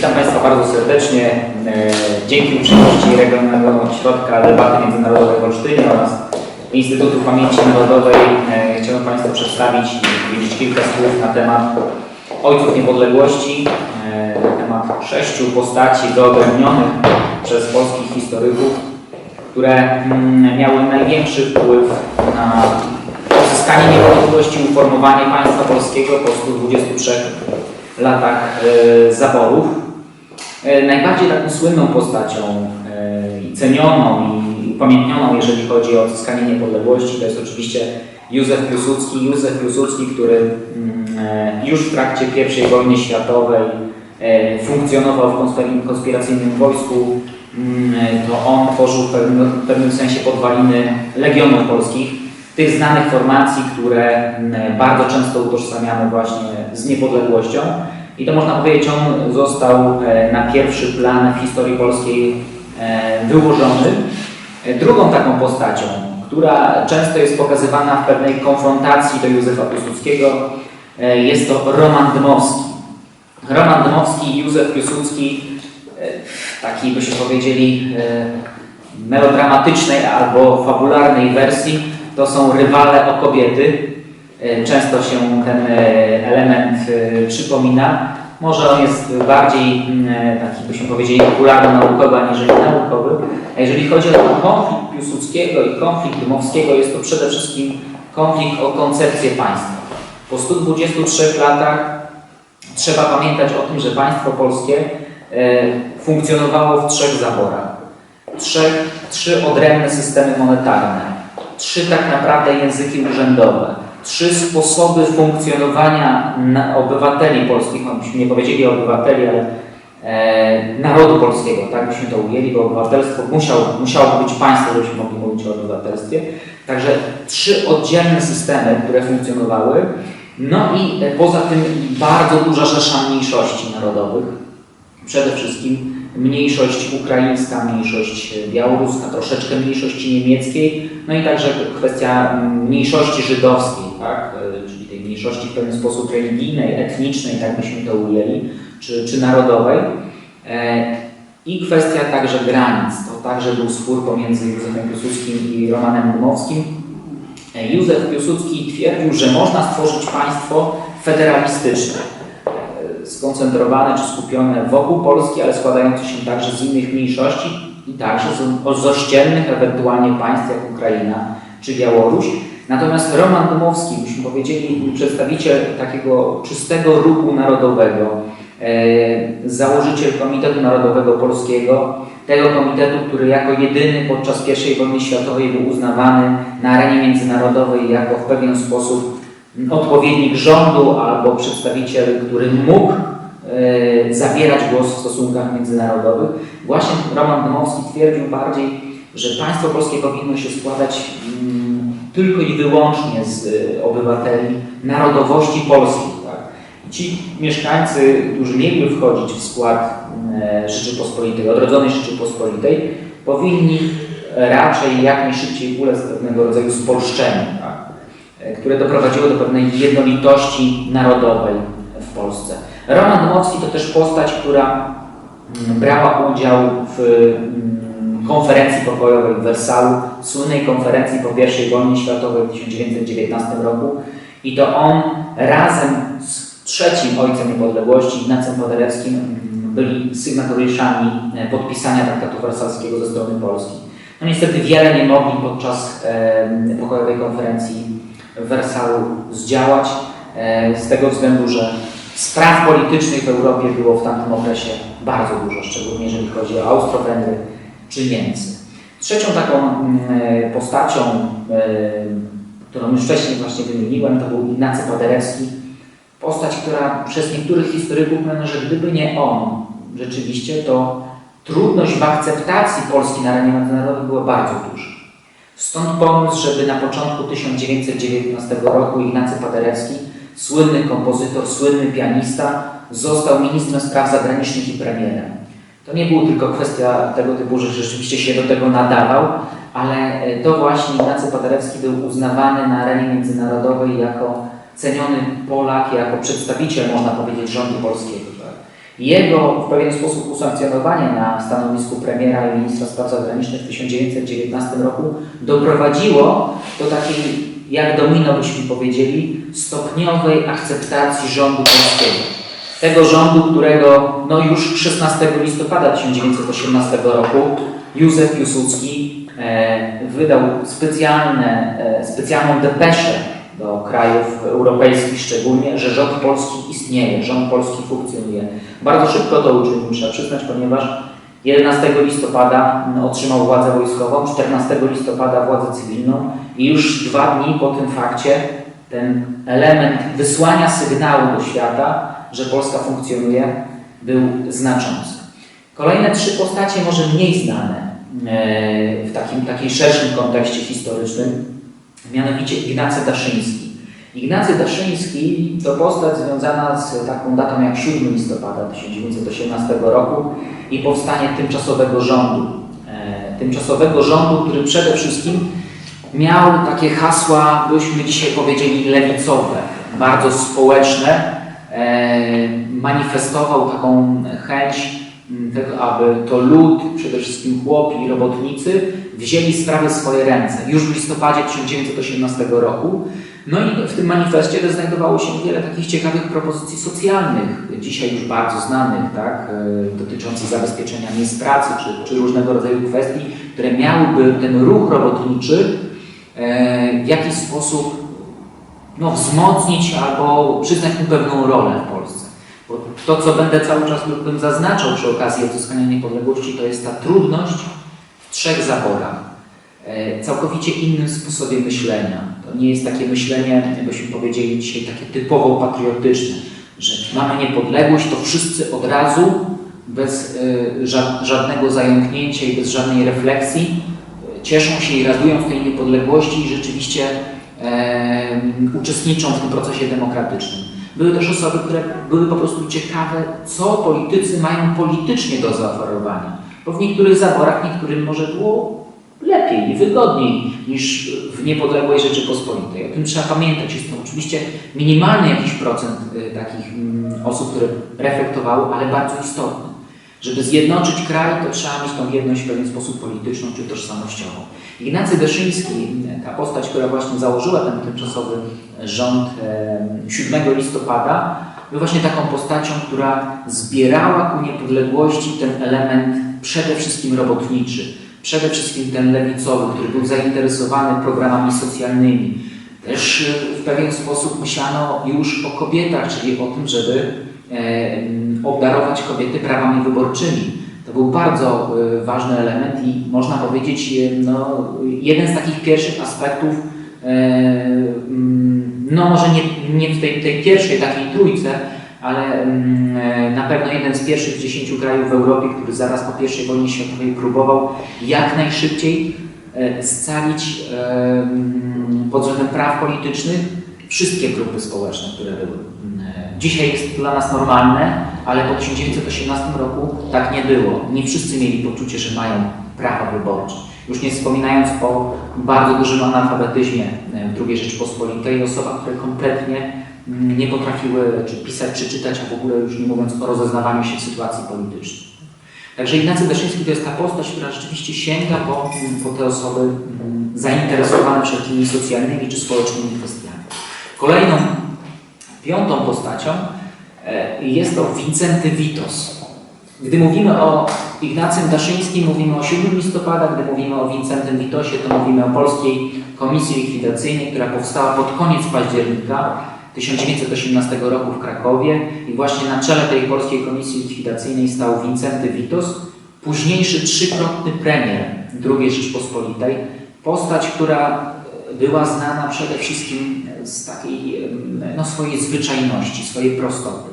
Witam Państwa bardzo serdecznie. E, Dzięki uprzejmości Regionalnego Ośrodka Debaty Międzynarodowej w Olsztynie oraz Instytutu Pamięci Narodowej e, chciałem Państwu przedstawić i powiedzieć kilka słów na temat ojców niepodległości, e, na temat sześciu postaci wyodrębnionych przez polskich historyków, które mm, miały największy wpływ na uzyskanie niepodległości, uformowanie państwa polskiego po 123 latach zaborów. E, Najbardziej taką słynną postacią e, i cenioną i upamiętnioną, jeżeli chodzi o odzyskanie niepodległości, to jest oczywiście Józef Piłsudski. Józef Piłsudski, który mm, e, już w trakcie I wojny światowej funkcjonował w konspir- konspiracyjnym wojsku, Mm, to on tworzył w pewnym, w pewnym sensie podwaliny Legionów Polskich, tych znanych formacji, które mm, bardzo często utożsamiamy właśnie z niepodległością. I to można powiedzieć, on został e, na pierwszy plan w historii polskiej e, wyłożony. E, Drugą taką postacią, która często jest pokazywana w pewnej konfrontacji do Józefa Piłsudskiego, jest to Roman Dmowski. Roman Dmowski i Józef Piłsudski w takiej, byśmy powiedzieli, melodramatycznej albo fabularnej wersji to są rywale o kobiety. Często się ten element przypomina. Może on jest bardziej mm, e, taki, byśmy powiedzieli, popularno-naukowy aniżeli naukowy. A jeżeli chodzi o konflikt Piłsudskiego i konflikt Dymowskiego, jest to przede wszystkim konflikt o koncepcję państwa. Po 123 latach trzeba pamiętać o tym, że państwo polskie e, funkcjonowało w trzech zaborach. Trzech, trzy odrębne systemy monetarne, trzy tak naprawdę języki urzędowe, trzy sposoby funkcjonowania obywateli polskich, no byśmy nie powiedzieli obywateli, ale e, narodu polskiego, tak byśmy to ujęli, bo obywatelstwo musiał, musiało być państwo, żebyśmy mogli mówić o obywatelstwie. Także trzy oddzielne systemy, które funkcjonowały, no i e, poza tym bardzo duża rzesza mniejszości narodowych, przede wszystkim mniejszość ukraińska, mniejszość białoruska, troszeczkę mniejszości niemieckiej, no i także kwestia mm, mniejszości żydowskiej, tak? e, czyli tej mniejszości w pewien sposób religijnej, etnicznej, tak byśmy to ujęli, czy, czy narodowej. E, I kwestia także granic. To także był spór pomiędzy Józefem Piłsudskim i Romanem Dmowskim. E, Józef Piłsudski twierdził, że można stworzyć państwo federalistyczne skoncentrowane czy skupione wokół Polski, ale składające się także z innych mniejszości i także z, z ościennych ewentualnie państw jak Ukraina czy Białoruś. Natomiast Roman Dmowski, byśmy powiedzieli, przedstawiciel takiego czystego ruchu narodowego, e, założyciel Komitetu Narodowego Polskiego, tego komitetu, który jako jedyny podczas I wojny światowej był uznawany na arenie międzynarodowej jako w pewien sposób odpowiednik rządu albo przedstawiciel, który mógł e, zabierać głos w stosunkach międzynarodowych. Właśnie Roman Dmowski twierdził bardziej, że państwo polskie powinno się składać mm, tylko i wyłącznie z e, obywateli narodowości polskiej. Tak? Ci mieszkańcy, którzy mieliby wchodzić w skład e, Rzeczypospolitej, odrodzonej Rzeczypospolitej, powinni raczej jak najszybciej ulec pewnego rodzaju spolszczeniu. E, które doprowadziło do pewnej jednolitości narodowej w Polsce. Roman Dmowski to też postać, która mm, brała udział w mm, konferencji pokojowej w Wersalu, słynnej konferencji po I wojnie światowej w 1919 roku i to on razem z trzecim ojcem niepodległości, Ignacym Paderewskim, mm, byli sygnatariuszami e, podpisania traktatu wersalskiego ze strony Polski. No niestety wiele nie mogli podczas e, pokojowej konferencji Wersalu zdziałać, e, z tego względu, że spraw politycznych w Europie było w tamtym okresie bardzo dużo, szczególnie jeżeli chodzi o Austro-Węgry czy Niemcy. Trzecią taką mm, e, postacią, e, którą już wcześniej właśnie wymieniłem, to był Ignacy Paderewski. Postać, która przez niektórych historyków mówi, że gdyby nie on rzeczywiście, to trudność w akceptacji Polski na arenie międzynarodowej była bardzo duża. Stąd pomysł, żeby na początku 1919 roku Ignacy Paderewski, słynny kompozytor, słynny pianista, został ministrem spraw zagranicznych i premierem. To nie było tylko kwestia tego typu, że rzeczywiście się do tego nadawał, ale e, to właśnie Ignacy Paderewski był uznawany na arenie międzynarodowej jako ceniony Polak, jako przedstawiciel, można powiedzieć, rządu polskiego. Jego w pewien sposób usankcjonowanie na stanowisku premiera i ministra spraw zagranicznych w 1919 roku doprowadziło do takiej, jak domino byśmy powiedzieli, stopniowej akceptacji rządu polskiego. Tego rządu, którego no już 16 listopada 1918 roku Józef Piłsudski e, wydał specjalne, e, specjalną depeszę do krajów europejskich szczególnie, że rząd polski istnieje, rząd polski funkcjonuje. Bardzo szybko to uczynił, trzeba przyznać, ponieważ 11 listopada otrzymał władzę wojskową, 14 listopada władzę cywilną i już dwa dni po tym fakcie ten element wysłania sygnału do świata, że Polska funkcjonuje, był znaczący. Kolejne trzy postacie, może mniej znane e, w takim, takiej szerszym kontekście historycznym, mianowicie Ignacy Daszyński. Ignacy Daszyński to postać związana z taką datą jak 7 listopada 1918 roku i powstanie tymczasowego rządu. E, Tymczasowego rządu, który przede wszystkim miał takie hasła, byśmy dzisiaj powiedzieli, lewicowe, bardzo społeczne. E, Manifestował taką chęć m, tego, aby to lud, przede wszystkim chłopi i robotnicy, wzięli sprawy w swoje ręce już w listopadzie 1918 roku. No i w tym manifestie znajdowało się wiele takich ciekawych propozycji socjalnych, dzisiaj już bardzo znanych, tak, e, dotyczących zabezpieczenia miejsc pracy czy, czy różnego rodzaju kwestii, które miałyby ten ruch robotniczy e, w jakiś sposób no, wzmocnić albo przyznać mu pewną rolę w Polsce. To, co będę cały czas bym zaznaczał przy okazji odzyskania niepodległości, to jest ta trudność w trzech zaborach. E, całkowicie innym sposobie myślenia. To nie jest takie myślenie, jakbyśmy powiedzieli dzisiaj, takie typowo patriotyczne, że mamy niepodległość, to wszyscy od razu, bez e, ża- żadnego zająknięcia i bez żadnej refleksji, e, cieszą się i radują w tej niepodległości i rzeczywiście e, uczestniczą w tym procesie demokratycznym. Były też osoby, które były po prostu ciekawe, co politycy mają politycznie do zaoferowania. Bo w niektórych zaborach niektórym może było lepiej i wygodniej niż w niepodległej Rzeczypospolitej. O tym trzeba pamiętać. Jest to oczywiście minimalny jakiś procent y, takich mm, osób, które reflektowały, ale bardzo istotny. Żeby zjednoczyć kraj, to trzeba mieć tą jedność w pewien sposób polityczną czy tożsamościową. Ignacy Deszyński, ta postać, która właśnie założyła ten tymczasowy rząd e, 7 listopada, był właśnie taką postacią, która zbierała ku niepodległości ten element przede wszystkim robotniczy, przede wszystkim ten lewicowy, który był zainteresowany programami socjalnymi. Też e, w pewien sposób myślano już o kobietach, czyli o tym, żeby obdarować kobiety prawami wyborczymi. To był bardzo e, ważny element i można powiedzieć, e, no, jeden z takich pierwszych aspektów, e, mm, no może nie, nie w tej, tej pierwszej takiej trójce, ale mm, e, na pewno jeden z pierwszych dziesięciu krajów w Europie, który zaraz po I wojnie światowej próbował jak najszybciej e, scalić mm, pod względem praw politycznych wszystkie grupy społeczne, które były. Dzisiaj jest to dla nas normalne, ale po 1918 roku tak nie było. Nie wszyscy mieli poczucie, że mają prawa wyborcze. Już nie wspominając o bardzo dużym analfabetyzmie e, w II Rzeczypospolitej, osobach, które kompletnie mm, nie potrafiły czy pisać, czy czytać, a w ogóle już nie mówiąc o rozeznawaniu się w sytuacji politycznej. Także Ignacy Daszyński to jest ta postać, która rzeczywiście sięga po, po te osoby mm, zainteresowane wszelkimi socjalnymi czy społecznymi kwestiami. Kolejną, piątą postacią e, jest to Wincenty Witos. Gdy mówimy o Ignacym Daszyńskim, mówimy o 7 listopada, gdy mówimy o Wincentym Witosie, to mówimy o Polskiej Komisji Likwidacyjnej, która powstała pod koniec października 1918 roku w Krakowie. I właśnie na czele tej Polskiej Komisji Likwidacyjnej stał Wincenty Witos, późniejszy trzykrotny premier II Rzeczpospolitej, postać, która była znana przede wszystkim z takiej no, swojej zwyczajności, swojej prostoty.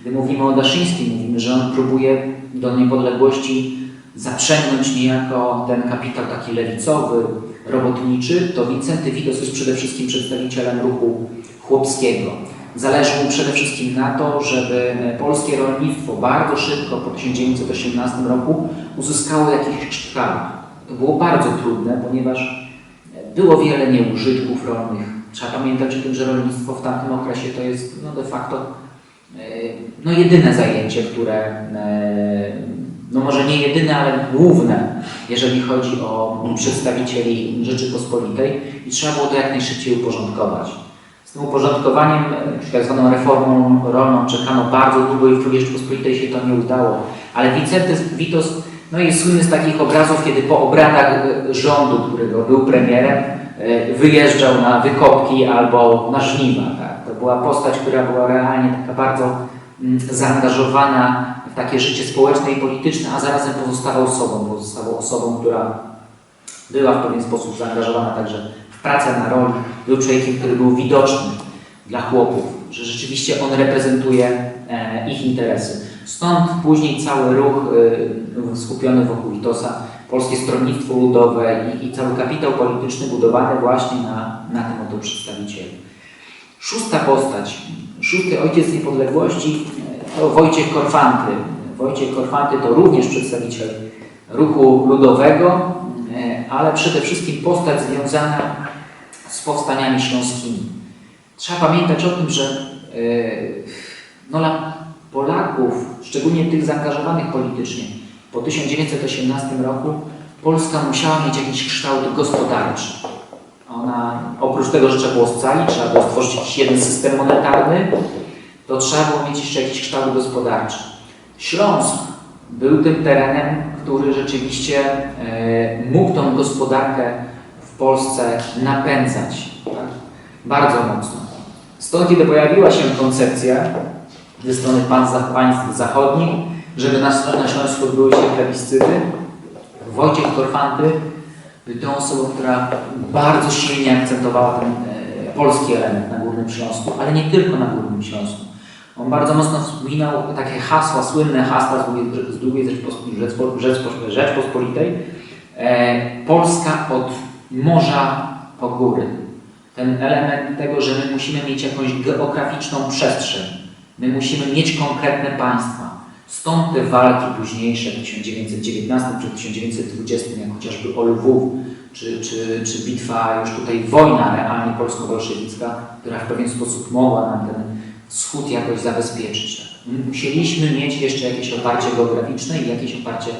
Gdy mówimy o Daszyńskim, mówimy, że on próbuje do niepodległości zaprzęgnąć niejako ten kapitał taki lewicowy, robotniczy, to Wincenty Witos jest przede wszystkim przedstawicielem ruchu chłopskiego. Zależy mu przede wszystkim na to, żeby polskie rolnictwo bardzo szybko po 1918 roku uzyskało jakiś kształt. To było bardzo trudne, ponieważ było wiele nieużytków rolnych. Trzeba pamiętać o tym, że rolnictwo w tamtym okresie to jest no de facto no jedyne zajęcie, które, e, no może nie jedyne, ale główne, jeżeli chodzi o przedstawicieli Rzeczypospolitej i trzeba było to jak najszybciej uporządkować. Z tym uporządkowaniem, e, tak zwaną reformą rolną czekano bardzo długo i w II Rzeczypospolitej się to nie udało. Ale Wincenty Witos no jest słynny z takich obrazów, kiedy po obradach e, rządu, którego był premierem, e, wyjeżdżał na wykopki albo na żniwa. Tak? To była postać, która była realnie taka bardzo mm, zaangażowana w takie życie społeczne i polityczne, a zarazem pozostawał sobą, pozostawał osobą, która była w pewien sposób zaangażowana także w pracę na roli. Był człowiekiem, który był widoczny dla chłopów, że rzeczywiście on reprezentuje e, ich interesy. Stąd później cały ruch e, skupiony wokół Witosa, Polskie Stronnictwo Ludowe i, i cały kapitał polityczny budowany właśnie na, na tym oto przedstawicielu. Szósta postać, szósty ojciec niepodległości to Wojciech Korfanty. Wojciech Korfanty to również przedstawiciel ruchu ludowego, ale przede wszystkim postać związana z powstaniami śląskimi. Trzeba pamiętać o tym, że e, no, dla Polaków, szczególnie tych zaangażowanych politycznie, po 1918 roku Polska musiała mieć jakiś kształt gospodarczy. Ona, oprócz tego, że trzeba było scalić, trzeba było stworzyć jakiś jeden system monetarny, to trzeba było mieć jeszcze jakiś kształt gospodarczy. Śląsk był tym terenem, który rzeczywiście e, mógł tą gospodarkę w Polsce napędzać tak? bardzo mocno. Stąd, kiedy pojawiła się koncepcja ze strony państw zachodnich, żeby na, na Śląsku odbyły się plebiscyty, Wojciech Korfanty był tą osobą, która bardzo silnie akcentowała ten e, polski element na Górnym Śląsku, ale nie tylko na Górnym Śląsku. On bardzo mocno wspominał takie hasła, słynne hasła z drugiej, Rzeczpospolitej, Rzeczpo, Rzeczpospolitej. E, Polska od morza po góry. Ten element tego, że my musimy mieć jakąś geograficzną przestrzeń. My musimy mieć konkretne państwa. Stąd te walki późniejsze w 1919 czy 1920, jak chociażby o Lwów, czy, czy, czy bitwa, już tutaj wojna realnie polsko-bolszewicka, która w pewien sposób mogła nam ten wschód jakoś zabezpieczyć. Musieliśmy mieć jeszcze jakieś oparcie geograficzne i jakieś oparcie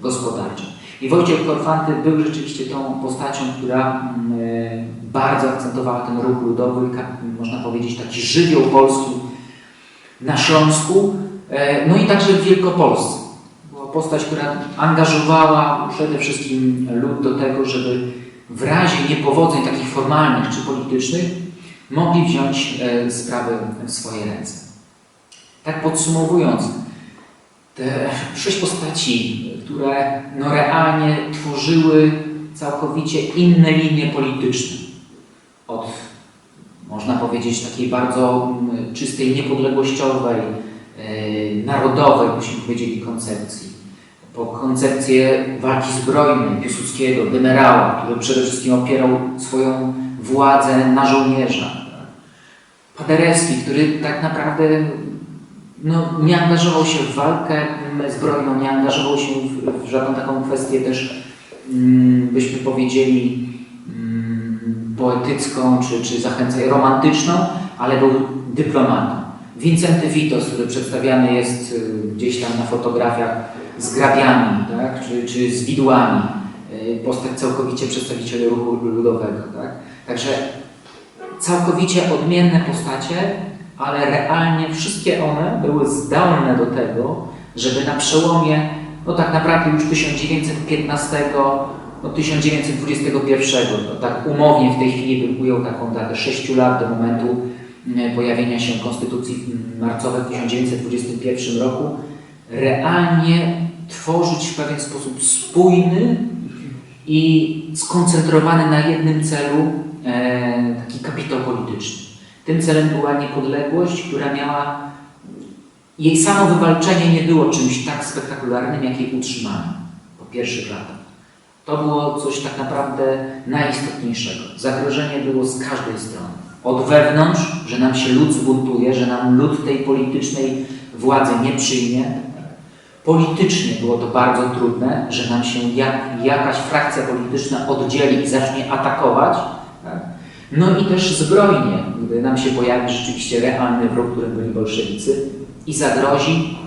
gospodarcze. I Wojciech Korfanty był rzeczywiście tą postacią, która y, bardzo akcentowała ten ruch ludowy, można powiedzieć taki żywioł polski na Śląsku, no i także w Wielkopolsce. Była postać, która angażowała przede wszystkim lud do tego, żeby w razie niepowodzeń takich formalnych czy politycznych mogli wziąć sprawy w swoje ręce. Tak podsumowując, te sześć postaci, które no realnie tworzyły całkowicie inne linie polityczne od, można powiedzieć, takiej bardzo czystej, niepodległościowej, narodowej, byśmy powiedzieli, koncepcji. Po koncepcję walki zbrojnej Piłsudskiego, generała, który przede wszystkim opierał swoją władzę na żołnierza. Paderewski, który tak naprawdę no, nie angażował się w walkę zbrojną, nie angażował się w, w żadną taką kwestię też, mm, byśmy powiedzieli, mm, poetycką czy, czy zachęcającą, romantyczną, ale był dyplomatą. Wincenty Witos, który przedstawiany jest y, gdzieś tam na fotografiach z grabiami, tak? czy, czy z widłami, y, postać całkowicie przedstawicieli ruchu ludowego. Tak? Także całkowicie odmienne postacie, ale realnie wszystkie one były zdolne do tego, żeby na przełomie, no tak naprawdę już 1915 do 1921, no tak umownie w tej chwili bym ujął taką datę 6 lat do momentu pojawienia się Konstytucji marcowej w 1921 roku, realnie tworzyć w pewien sposób spójny i skoncentrowany na jednym celu e, taki kapitał polityczny. Tym celem była niepodległość, która miała jej samo wywalczenie nie było czymś tak spektakularnym, jak jej utrzymanie po pierwszych latach. To było coś tak naprawdę najistotniejszego. Zagrożenie było z każdej strony od wewnątrz, że nam się lud zbuntuje, że nam lud tej politycznej władzy nie przyjmie. Politycznie było to bardzo trudne, że nam się jak, jakaś frakcja polityczna oddzieli i zacznie atakować. Tak? No i też zbrojnie, gdy nam się pojawi rzeczywiście realny wróg, którym byli bolszewicy i zagrozi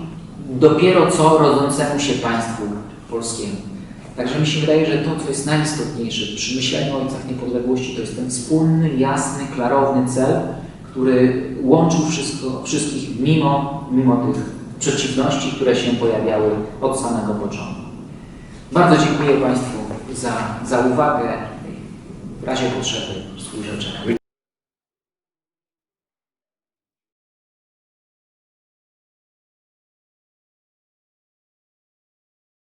dopiero co rodzącemu się państwu polskiemu. Także mi się wydaje, że to, co jest najistotniejsze przy myśleniu o ojcach niepodległości, to jest ten wspólny, jasny, klarowny cel, który łączył wszystko, wszystkich mimo, mimo tych przeciwności, które się pojawiały od samego początku. Bardzo dziękuję Państwu za, za uwagę. W razie potrzeby współrzeczenia.